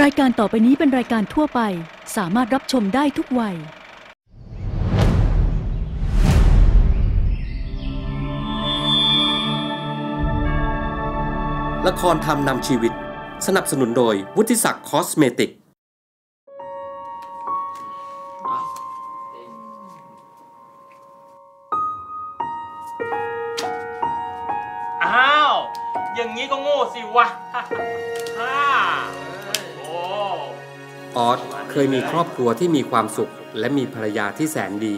รายการต่อไปนี้เป็นรายการทั่วไป สามารถรับชมได้ทุกวัย ละครทำนำชีวิต สนับสนุนโดยวุฒิศักดิ์คอสเมติก อ้าว อย่างนี้ก็โง่สิวะ ฮ่าโอ้ ออสเคยมีครอบครัวที่มีความสุข และมีภรรยาที่แสนดี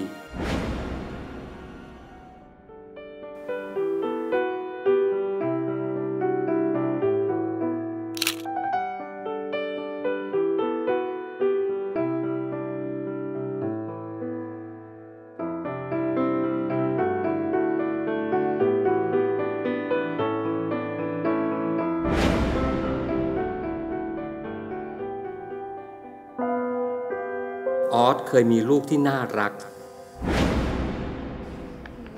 ออสเคยมีลูกที่น่ารัก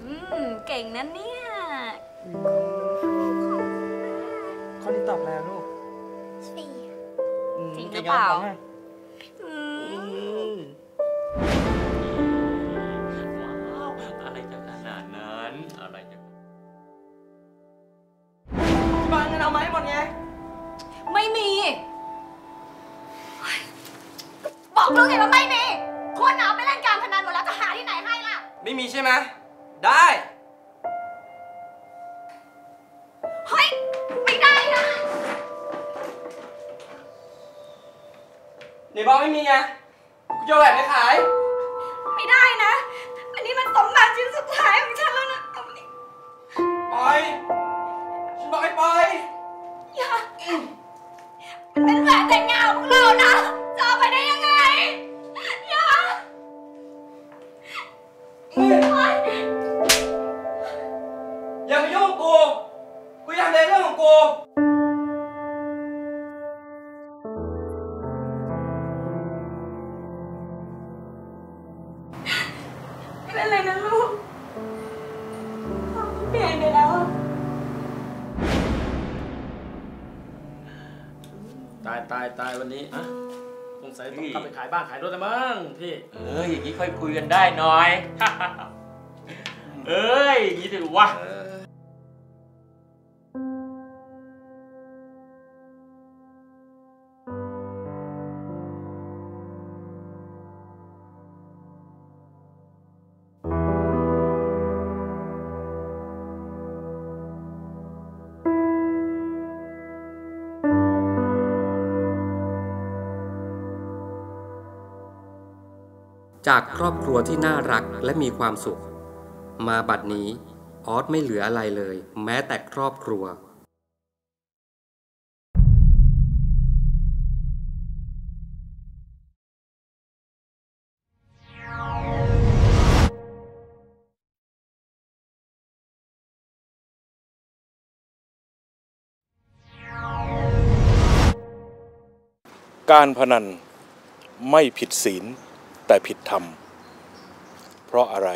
อืมเก่งนะเนี่ยข้อนี้ตอบแล้วลูกสี่อืมจริงหรือเปล่าจะยอมไหมอือืมมว้าวอะไรจะขนาดนั้นอะไรจะบางเงินเอาไหมาให้หมดไง ไม่มีเฮ้ยบอกลูกไงว่าไม่มี คนเอาไปเล่นการพนันหมดแล้วจะหาที่ไหนให้ล่ะ ไม่มีใช่ไหมได้ เฮ้ย ไม่ได้นะไหนบอกไม่มีไงกูจะเอาแหวนไปขาย ไม่ได้นะ อันนี้มันสมบัติชิ้นสุดท้ายของฉันแล้วนะเอามานี่ ปล่อย ฉันบอกให้ปล่อยอย่า เป็นไรนะลูกพ่อเปลี่ยนไปแล้วอะตายตายตายวันนี้อะสงสัยต้องกลับไปขายบ้านขายรถแล้วมั้งพี่ เอออย่างนี้ค่อยคุยกันได้หน่อย เอ้ยอย่างนี้ถือวะ จากครอบครัวที่น่ารักและมีความสุข มาบัดนี้ออสไม่เหลืออะไรเลย แม้แต่ครอบครัว การพนันไม่ผิดศีล แต่ผิดธรรม เพราะอะไร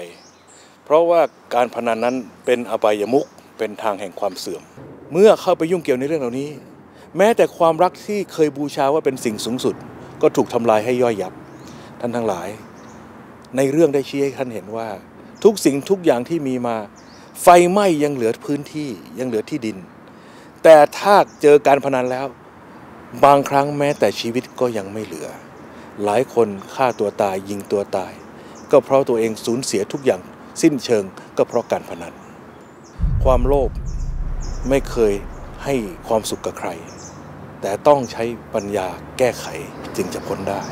เพราะว่าการพนันนั้นเป็นอบายมุขเป็นทางแห่งความเสื่อม เมื่อเข้าไปยุ่งเกี่ยวในเรื่องเหล่านี้ แม้แต่ความรักที่เคยบูชาว่าเป็นสิ่งสูงสุด ก็ถูกทำลายให้ย่อยยับ ท่านทั้งหลาย ในเรื่องได้ชี้ให้ท่านเห็นว่า ทุกสิ่งทุกอย่างที่มีมา ไฟไหม้ยังเหลือพื้นที่ยังเหลือที่ดิน แต่ถ้าเจอการพนันแล้ว บางครั้งแม้แต่ชีวิตก็ยังไม่เหลือ หลายคนฆ่าตัวตายยิงตัวตาย ก็เพราะตัวเองสูญเสียทุกอย่างสิ้นเชิงก็เพราะการพนัน ความโลภไม่เคยให้ความสุขกับใคร แต่ต้องใช้ปัญญาแก้ไขจึงจะพ้นได้